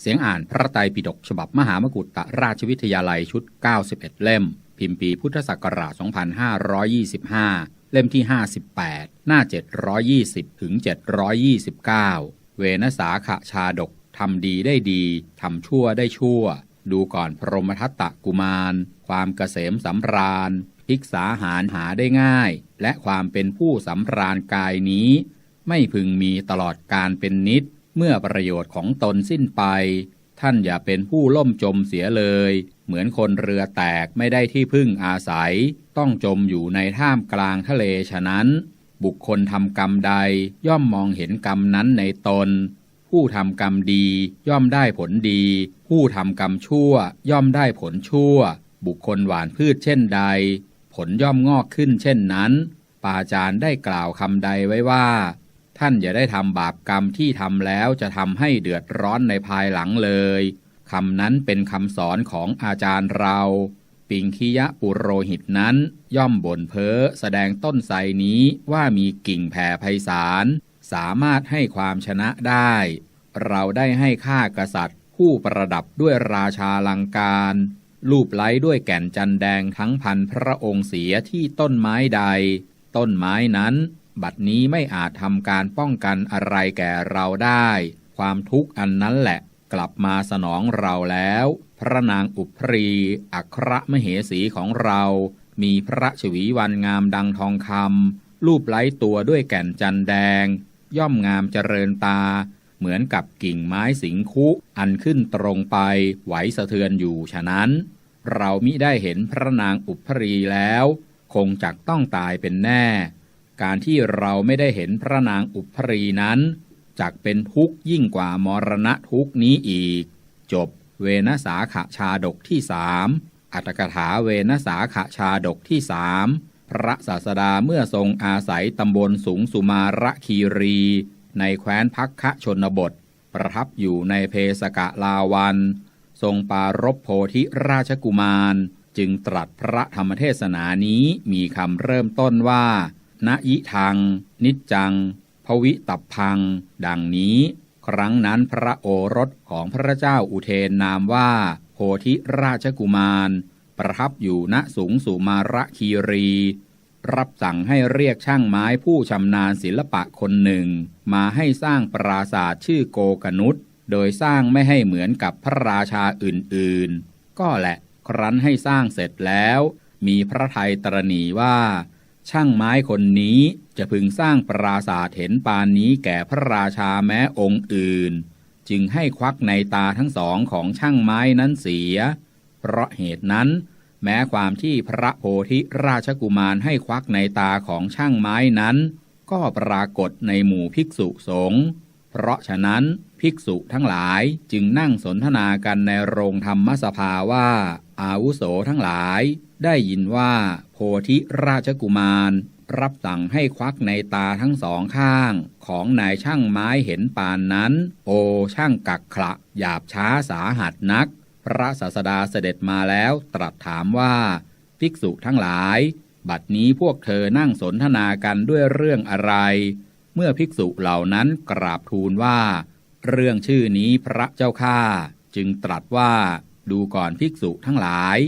เสียงอ่านพระไตรปิฎกฉบับมหามกุฏตราชวิทยาลัยชุด 91 เล่ม พิมพ์ปีพุทธศักราช 2525 เล่มที่ 58 หน้า 720 ถึง 729 เวนสาขชาดก ทำดีได้ดี ทำชั่วได้ชั่ว ดูก่อนพรหมทัตตะกุมาร ความเกษมสำราญภิกษาหารหาได้ง่าย และความเป็นผู้สำราญกายนี้ ไม่พึงมีตลอดการเป็นนิด เมื่อประโยชน์ของตนสิ้นไป ท่านอย่าเป็นผู้ล่มจมเสียเลย เหมือนคนเรือแตกไม่ได้ที่พึ่งอาศัย ต้องจมอยู่ในท่ามกลางทะเลฉะนั้น บุคคลทำกรรมใดย่อมมองเห็นกรรมนั้นในตน ผู้ทำกรรมดีย่อมได้ผลดี ผู้ทำกรรมชั่วย่อมได้ผลชั่ว บุคคลหวานพืชเช่นใด ผลย่อมงอกขึ้นเช่นนั้น ปาจารย์ได้กล่าวคำใดไว้ว่า ท่านอย่าได้ทำบาปกรรมที่ทำแล้วจะทำให้เดือดร้อนในภายหลังเลยคำนั้นเป็นคำสอนของอาจารย์เรา ปิงคิยะปุโรหิตนั้น ย่อมบ่นเพ้อแสดงต้นไทรนี้ว่ามีกิ่งแผ่ไพศาลสามารถให้ความชนะได้ เราได้ให้ข้ากษัตริย์ ผู้ประดับด้วยราชาลังการรูปไล้ด้วยแก่นจันแดงทั้งพันพระองค์เสียที่ต้นไม้ใด ต้นไม้นั้น บัดนี้ไม่อาจทำการป้องกันอะไรแก่เราได้ ความทุกข์อันนั้นแหละกลับมาสนองเราแล้ว พระนางอุปรีอัครมเหสีของเรา มีพระชวีวันงามดังทองคำรูปไล้ตัวด้วยแก่นจันแดง ย่อมงามเจริญตา เหมือนกับกิ่งไม้สิงคุอันขึ้นตรงไปไหวสะเทือนอยู่ฉะนั้น เรามิได้เห็นพระนางอุปรีแล้ว คงจักต้องตายเป็นแน่ การที่เราไม่ได้เห็นพระนางอุปรีนั้นจักเป็นทุกข์ยิ่งกว่ามรณะทุกนี้อีก จบเวนสาขชาดกที่สามอัตถกถาเวนสาขชาดกที่สามพระศาสดาเมื่อทรงอาศัยตำบลสูงสุมาระคีรี ในแคว้นพักคะชนบท ประทับอยู่ในเพสกะลาวัน ทรงปารบโพธิราชกุมาร จึงตรัสพระธรรมเทศนานี้มีคำเริ่มต้นว่า ณยิทังนิจจัง ภวิตับพัง ดังนี้ ครั้งนั้นพระโอรสของพระเจ้าอุเทนนามว่าโพธิราชกุมาร ประทับอยู่ณสูงสุมาระคีรี รับสั่งให้เรียกช่างไม้ผู้ชำนาญศิลปะคนหนึ่ง มาให้สร้างปราสาทชื่อโกกนุษโดยสร้างไม่ให้เหมือนกับพระราชาอื่นๆ ก็แหละครั้นให้สร้างเสร็จแล้ว มีพระไทยตรณีว่า ช่างไม้คนนี้จะพึงสร้างปราสาทเห็นปานนี้แก่พระราชาแม้องค์อื่น จึงให้ควักในตาทั้งสองของช่างไม้นั้นเสีย เพราะเหตุนั้น แม้ความที่พระโพธิราชกุมารให้ควักในตาของช่างไม้นั้น ก็ปรากฏในหมู่ภิกษุสงฆ์ เพราะฉะนั้นภิกษุทั้งหลายจึงนั่งสนทนากันในโรงธรรมสภาว่า อาวุโสทั้งหลาย ได้ยินว่า โพธิราชกุมารรับสั่งให้ควักในตาทั้งสองข้างของนายช่างไม้เห็นปานนั้น โอช่างกักขระหยาบช้าสาหัสนัก พระศาสดาเสด็จมาแล้วตรัสถามว่า ภิกษุทั้งหลาย บัดนี้พวกเธอนั่งสนทนากันด้วยเรื่องอะไร เมื่อภิกษุเหล่านั้นกราบทูลว่า เรื่องชื่อนี้พระเจ้าข้าจึงตรัสว่าดูก่อนภิกษุทั้งหลาย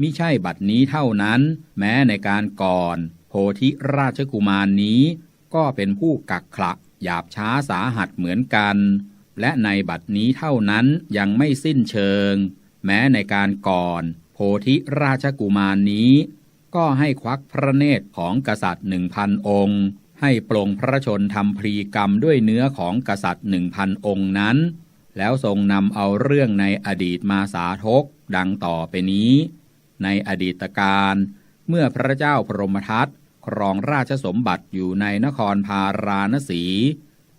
มิใช่บัดนี้เท่านั้น แม้ในการก่อน โพธิราชกุมารนนี้ ก็เป็นผู้กักขระหยาบช้าสาหัสเหมือนกัน และในบัดนี้เท่านั้นยังไม่สิ้นเชิง แม้ในการก่อน โพธิราชกุมารนนี้ ก็ให้ควักพระเนตรของกษัตริย์หนึ่งพันองค์ ให้ปลงพระชนทำพรีกรรมด้วยเนื้อของกษัตริย์หนึ่งพันองค์นั้น แล้วทรงนำเอาเรื่องในอดีตมาสาทกดังต่อไปนี้ ในอดีตการเมื่อพระเจ้าพรหมทัตครองราชสมบัติอยู่ในนครพาราณสี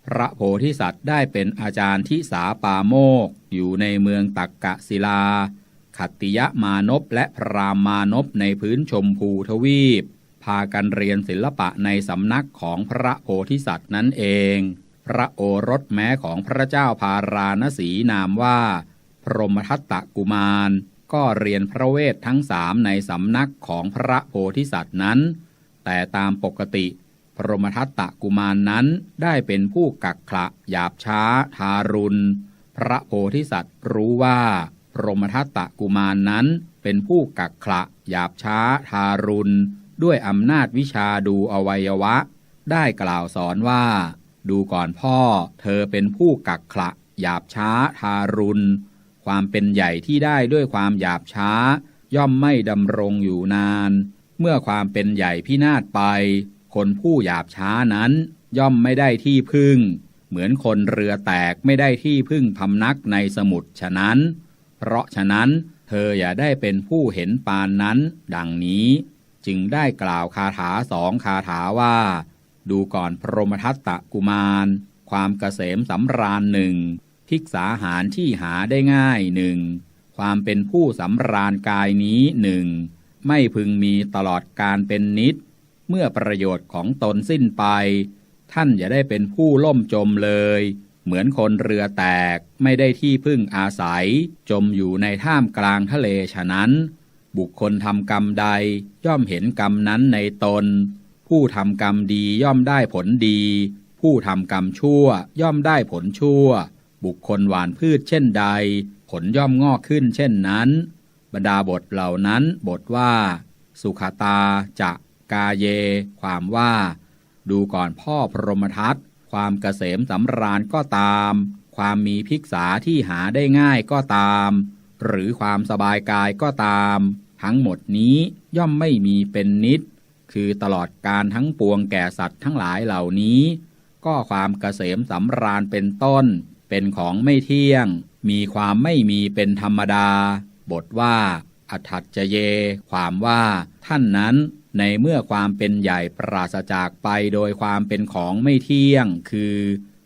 พระโพธิสัตว์ได้เป็นอาจารย์ที่สาปาโมก อยู่ในเมืองตักกะศิลา ขัตติยมานพและพรามานพในพื้นชมพูทวีป พากันเรียนศิลปะในสำนักของพระโพธิสัตว์นั่นเอง พระโอรสแม้ของพระเจ้าพาราณสีนามว่า พรหมทัตตกุมาร ก็เรียนพระเวททั้งสามในสำนักของพระโพธิสัตว์นั้น แต่ตามปกติ พรหมทัตตกุมารนนั้นได้เป็นผู้กักขระหยาบช้า ทารุณ พระโพธิสัตว์รู้ว่า พรหมทัตตะกุมารนนั้นเป็นผู้กักขระหยาบช้า ทารุณ ด้วยอำนาจวิชาดูอวัยวะ ได้กล่าวสอนว่า ดูก่อนพ่อ เธอเป็นผู้กักขระหยาบช้าทารุณ ความเป็นใหญ่ที่ได้ด้วยความหยาบช้า ย่อมไม่ดำรงอยู่นาน เมื่อความเป็นใหญ่พินาศไป คนผู้หยาบช้านั้น ย่อมไม่ได้ที่พึ่ง เหมือนคนเรือแตกไม่ได้ที่พึ่งพำนักในสมุทรฉะนั้น เพราะฉะนั้นเธออย่าได้เป็นผู้เห็นปานนั้น ดังนี้ จึงได้กล่าวคาถาสองคาถาว่า ดูก่อนพรหมทัตตะกุมาร ความเกษมสำราญหนึ่งภิกษาหารที่หาได้ง่ายหนึ่งความเป็นผู้สำราญกายนี้หนึ่งไม่พึงมีตลอดการเป็นนิด เมื่อประโยชน์ของตนสิ้นไป ท่านอย่าได้เป็นผู้ล่มจมเลย เหมือนคนเรือแตกไม่ได้ที่พึ่งอาศัย จมอยู่ในท่ามกลางทะเลฉะนั้น บุคคลทำกรรมใดย่อมเห็นกรรมนั้นในตน ผู้ทำกรรมดีย่อมได้ผลดี ผู้ทำกรรมชั่วย่อมได้ผลชั่ว บุคคลหวานพืชเช่นใด ผลย่อมงอกขึ้นเช่นนั้น บรรดาบทเหล่านั้นบทว่า สุขตาจะกาเย ความว่า ดูก่อนพ่อพรหมทัตความเกษมสำราญก็ตาม ความมีภิกษาที่หาได้ง่ายก็ตาม หรือความสบายกายก็ตาม ทั้งหมดนี้ย่อมไม่มีเป็นนิด คือตลอดการทั้งปวงแก่สัตว์ทั้งหลายเหล่านี้ ก็ความเกษมสำราญเป็นต้น เป็นของไม่เที่ยง มีความไม่มีเป็นธรรมดา บทว่าอัถัจเย ความว่า ท่านนั้นในเมื่อความเป็นใหญ่ปราศจากไปโดยความเป็นของไม่เที่ยง คือ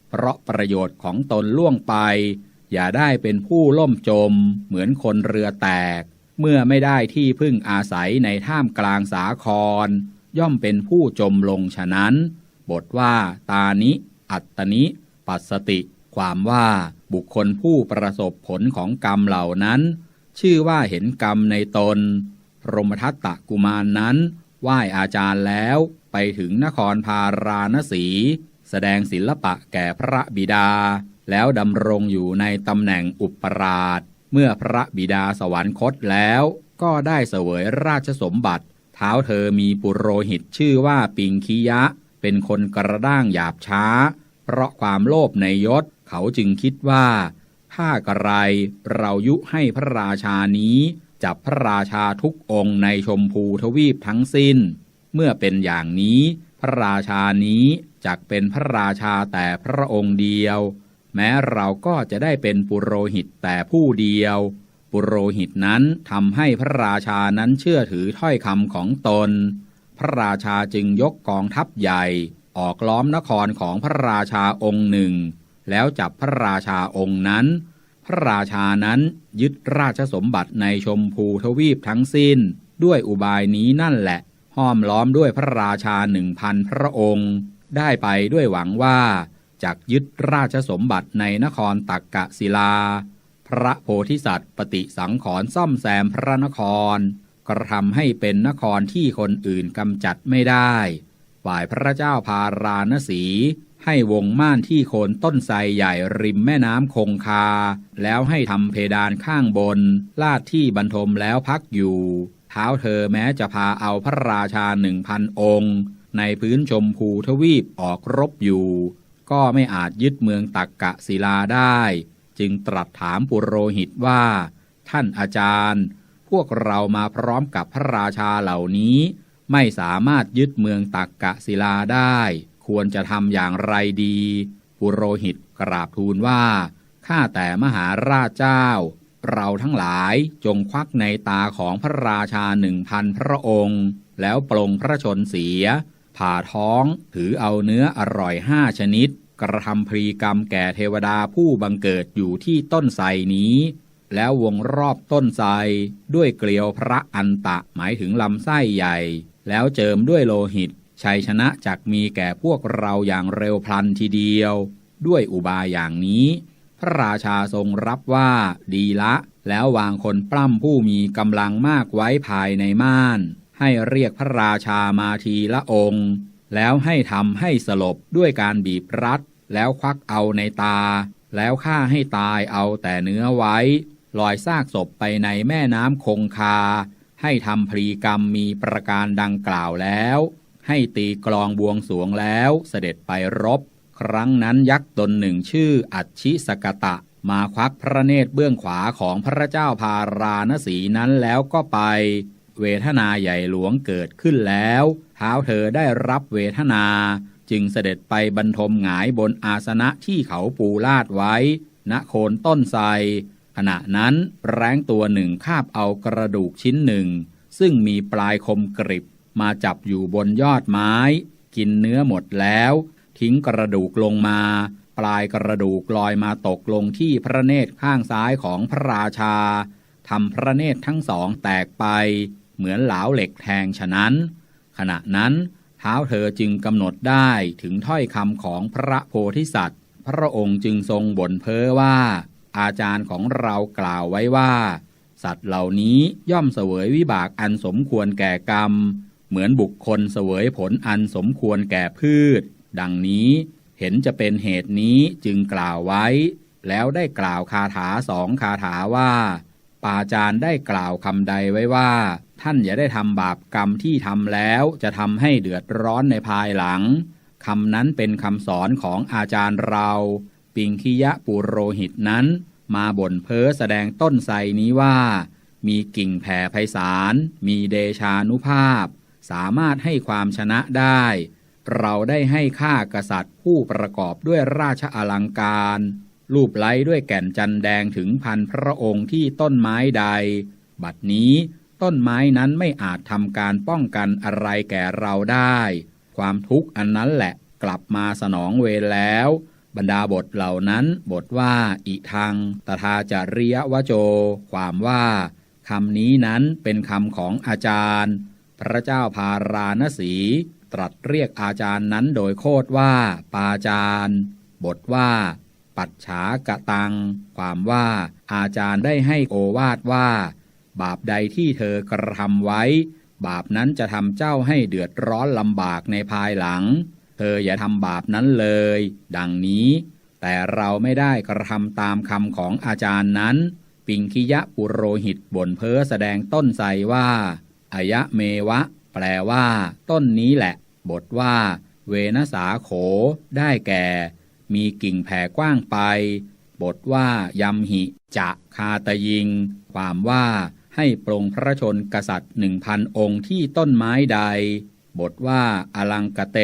เพราะประโยชน์ของตนล่วงไป อย่าได้เป็นผู้ล่มจม เหมือนคนเรือแตก เมื่อไม่ได้ที่พึ่งอาศัยในท่ามกลางสาคร ย่อมเป็นผู้จมลงฉะนั้น บทว่า ตานิ อัตตนิ ปัสสติ ความว่าบุคคลผู้ประสบผลของกรรมเหล่านั้น ชื่อว่าเห็นกรรมในตน รมทัตตะกุมารนนั้นไหว้อาจารย์แล้วไปถึงนครพาราณสี แสดงศิลปะแก่พระบิดา แล้วดำรงอยู่ในตำแหน่งอุปราช เมื่อพระบิดาสวรรคตแล้วก็ได้เสวยราชสมบัติ เท้าเธอมีปุโรหิตชื่อว่าปิงคียะ เป็นคนกระด้างหยาบช้า เพราะความโลภในยศเขาจึงคิดว่า ถ้ากระไรเรายุให้พระราชานี้ จับพระราชาทุกองค์ในชมพูทวีปทั้งสิ้น เมื่อเป็นอย่างนี้ พระราชานี้จักเป็นพระราชาแต่พระองค์เดียว แม้เราก็จะได้เป็นปุโรหิตแต่ผู้เดียว ปุโรหิตนั้นทำให้พระราชานั้นเชื่อถือถ้อยคำของตน พระราชาจึงยกกองทัพใหญ่ ออกล้อมนครของพระราชาองค์หนึ่ง แล้วจับพระราชาองค์นั้น พระราชานั้นยึดราชสมบัติในชมพูทวีปทั้งสิ้น ด้วยอุบายนี้นั่นแหละห้อมล้อมด้วยพระราชาหนึ่งพันพระองค์ ได้ไปด้วยหวังว่า จากยึดราชสมบัติในนครตักกะศิลา พระโพธิสัตว์ปฏิสังขรณ์ซ่อมแซมพระนคร กระทำให้เป็นนครที่คนอื่นกำจัดไม่ได้ ฝ่ายพระเจ้าพาราณสี ให้วงม่านที่โคนต้นไทรใหญ่ริมแม่น้ำคงคา แล้วให้ทำเพดานข้างบน ลาดที่บรรทมแล้วพักอยู่ เท้าเธอแม้จะพาเอาพระราชาหนึ่งพันองค์ ในพื้นชมพูทวีปออกรบอยู่ ก็ไม่อาจยึดเมืองตักกะศิลาได้ จึงตรัสถามปุโรหิตว่า ท่านอาจารย์ พวกเรามาพร้อมกับพระราชาเหล่านี้ ไม่สามารถยึดเมืองตักกะศิลาได้ ควรจะทำอย่างไรดี ปุโรหิตกราบทูลว่าข้าแต่มหาราชเจ้า เราทั้งหลายจงควักในตาของพระราชาหนึ่งพันพระองค์ แล้วปลงพระชนเสีย ผ่าท้องถือเอาเนื้ออร่อยห้าชนิด กระทำพรีกรรมแก่เทวดาผู้บังเกิดอยู่ที่ต้นไทรนี้ แล้ววงรอบต้นไทรด้วยเกลียวพระอันตะหมายถึงลำไส้ใหญ่ แล้วเจิมด้วยโลหิต ชัยชนะจักมีแก่พวกเราอย่างเร็วพลันทีเดียว ด้วยอุบายอย่างนี้ พระราชาทรงรับว่าดีละ แล้ววางคนปล้ำผู้มีกำลังมากไว้ภายในม่าน ให้เรียกพระราชามาทีละองค์ แล้วให้ทำให้สลบด้วยการบีบรัด แล้วควักเอาในตา แล้วฆ่าให้ตายเอาแต่เนื้อไว้ ลอยซากศพไปในแม่น้ำคงคา ให้ทำพรีกรรมมีประการดังกล่าวแล้ว ให้ตีกลองบวงสวงแล้วเสด็จไปรบ ครั้งนั้นยักษ์ตนหนึ่งชื่ออัจฉิสกตะมาควักพระเนตรเบื้องขวาของพระเจ้าพาราณสีนั้นแล้วก็ไป เวทนาใหญ่หลวงเกิดขึ้นแล้วเท้าเธอได้รับเวทนา จึงเสด็จไปบรรทมหงายบนอาสนะที่เขาปูลาดไว้ ณโคนต้นไทรขณะนั้นแร้งตัวหนึ่งคาบเอากระดูกชิ้นหนึ่ง ซึ่งมีปลายคมกริบมาจับอยู่บนยอดไม้ กินเนื้อหมดแล้ว ทิ้งกระดูกลงมา ปลายกระดูกลอยมาตกลงที่พระเนตรข้างซ้ายของพระราชาทำพระเนตรทั้งสองแตกไป เหมือนเหลาเหล็กแทงฉะนั้น ขณะนั้นเท้าเธอจึงกำหนดได้ถึงถ้อยคำของพระโพธิสัตว์ พระองค์จึงทรงบ่นเพ้อว่า อาจารย์ของเรากล่าวไว้ว่า สัตว์เหล่านี้ย่อมเสวยวิบากอันสมควรแก่กรรม เหมือนบุคคลเสวยผลอันสมควรแก่พืช ดังนี้เห็นจะเป็นเหตุนี้จึงกล่าวไว้ แล้วได้กล่าวคาถาสองคาถาว่า ปาจารย์ได้กล่าวคำใดไว้ว่า ท่านอย่าได้ทำบาปกรรมที่ทำแล้วจะทำให้เดือดร้อนในภายหลังคำนั้นเป็นคำสอนของอาจารย์เรา ปิงคิยะปุโรหิตนั้น มาบ่นเพ้อแสดงต้นไทรนี้ว่า มีกิ่งแผ่ไพศาล มีเดชานุภาพ สามารถให้ความชนะได้ เราได้ให้ฆ่ากษัตริย์ผู้ประกอบด้วยราชอลังการรูปไล้ด้วยแก่นจันแดงถึงพันพระองค์ที่ต้นไม้ใด บัดนี้ ต้นไม้นั้นไม่อาจทำการป้องกันอะไรแก่เราได้ ความทุกข์อันนั้นแหละกลับมาสนองเวรแล้ว บรรดาบทเหล่านั้น บทว่า อิทังตถาจาริยวโจ ความว่าคำนี้นั้นเป็นคำของอาจารย์ พระเจ้าพาราณสี ตรัสเรียกอาจารย์นั้นโดยโคดว่า ปาจารย์ บทว่า ปัจฉากะตัง ความว่า อาจารย์ได้ให้โอวาทว่า บาปใดที่เธอกระทำไว้ บาปนั้นจะทำเจ้าให้เดือดร้อนลำบากในภายหลัง เธออย่าทำบาปนั้นเลย ดังนี้ แต่เราไม่ได้กระทำตามคำของอาจารย์นั้น ปิงคิยะปุโรหิตบ่นเพ้อแสดงต้นไทรว่าอายะเมวะ แปลว่า ต้นนี้แหละ บทว่า เวนสาโข ได้แก่ มีกิ่งแผ่กว้างไป บทว่ายำหิ จะคาตยิง ความว่า ให้ปรงพระชนกษัตริย์หนึ่งพันองค์ที่ต้นไม้ใด บทว่าอลังกเต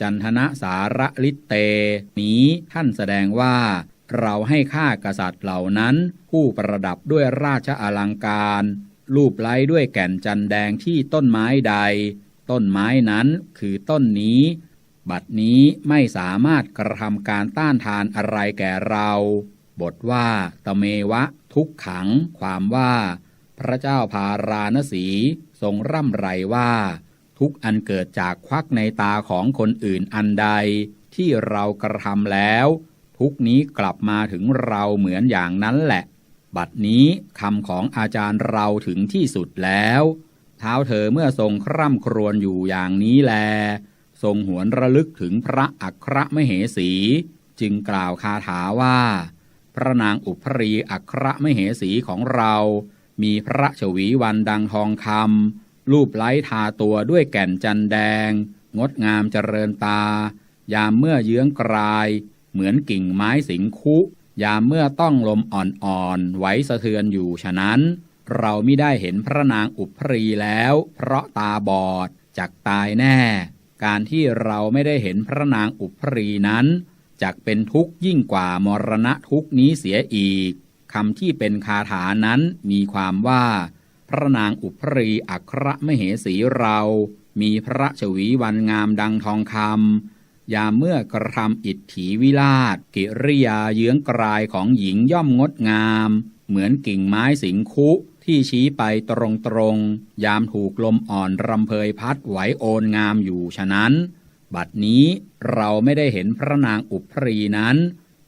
จันทนะสาระลิเต นี้ท่านแสดงว่า เราให้ฆ่ากษัตริย์เหล่านั้น ผู้ประดับด้วยราชอลังการ รูปไล้ด้วยแก่นจันแดงที่ต้นไม้ใด ต้นไม้นั้นคือต้นนี้ บัดนี้ไม่สามารถกระทำการต้านทานอะไรแก่เรา บทว่าตเมวะทุกขัง ความว่า พระเจ้าพาราณสีทรงร่ำไรว่า ทุกอันเกิดจากควักในตาของคนอื่นอันใด ที่เรากระทำแล้ว ทุกนี้กลับมาถึงเราเหมือนอย่างนั้นแหละ บัดนี้คำของอาจารย์เราถึงที่สุดแล้ว เท้าเธอเมื่อทรงคร่ำครวญอยู่อย่างนี้แล ทรงหวนระลึกถึงพระอัครมเหสี จึงกล่าวคาถาว่า พระนางอุปรีอัครมเหสีของเรา มีพระชวีวันดังทองคำรูปไล้ทาตัวด้วยแก่นจันแดง งดงามเจริญตา ยามเมื่อเยื้องกลาย เหมือนกิ่งไม้สิงคุ ยามเมื่อต้องลมอ่อนๆไหวสะเทือนอยู่ฉะนั้น เราไม่ได้เห็นพระนางอุปรีแล้ว เพราะตาบอดจักตายแน่ การที่เราไม่ได้เห็นพระนางอุปรีนั้นจักเป็นทุกข์ยิ่งกว่ามรณะทุกนี้เสียอีก คำที่เป็นคาถานั้นมีความว่า พระนางอุปรีอัครมเหสีเรา มีพระชวีวันงามดังทองคำยามเมื่อกระทำอิทธิวิลาศกิริยาเยื้องกลายของหญิงย่อมงดงาม เหมือนกิ่งไม้สิงคุที่ชี้ไปตรงตรงๆยามถูกลมอ่อนรำเพยพัดไหวโอนงามอยู่ฉะนั้น บัดนี้เราไม่ได้เห็นพระนางอุปรีนั้น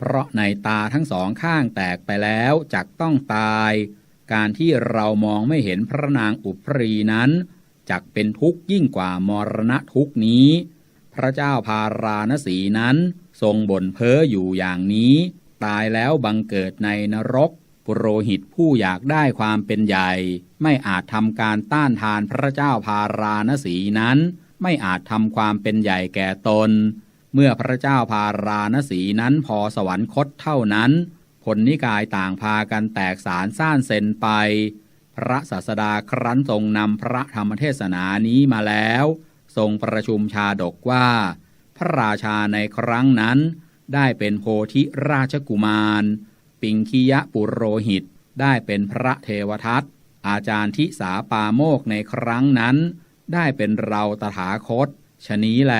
เพราะในตาทั้งสองข้างแตกไปแล้วจักต้องตาย การที่เรามองไม่เห็นพระนางอุปรีนั้นจักเป็นทุกข์ยิ่งกว่ามรณะทุกนี้ พระเจ้าพาราณสีนั้นทรงบ่นเพ้ออยู่อย่างนี้ ตายแล้วบังเกิดในนรก ปุโรหิตผู้อยากได้ความเป็นใหญ่ ไม่อาจทำการต้านทานพระเจ้าพาราณสีนั้น ไม่อาจทำความเป็นใหญ่แก่ตน เมื่อพระเจ้าพาราณสีนั้นพอสวรรคตเท่านั้นผลนิกายต่างพากันแตกสารซ่านเซนไป พระศาสดาครั้นทรงนำพระธรรมเทศนานี้มาแล้ว ทรงประชุมชาดกว่า พระราชาในครั้งนั้น ได้เป็นโพธิราชกุมาร ปิงคียะปุโรหิต ได้เป็นพระเทวทัตอาจารย์ทิสาปาโมกในครั้งนั้น ได้เป็นเราตถาคต ชนี้แล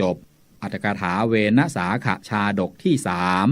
จบ อัตถกถาเวนสาขชาดกที่สาม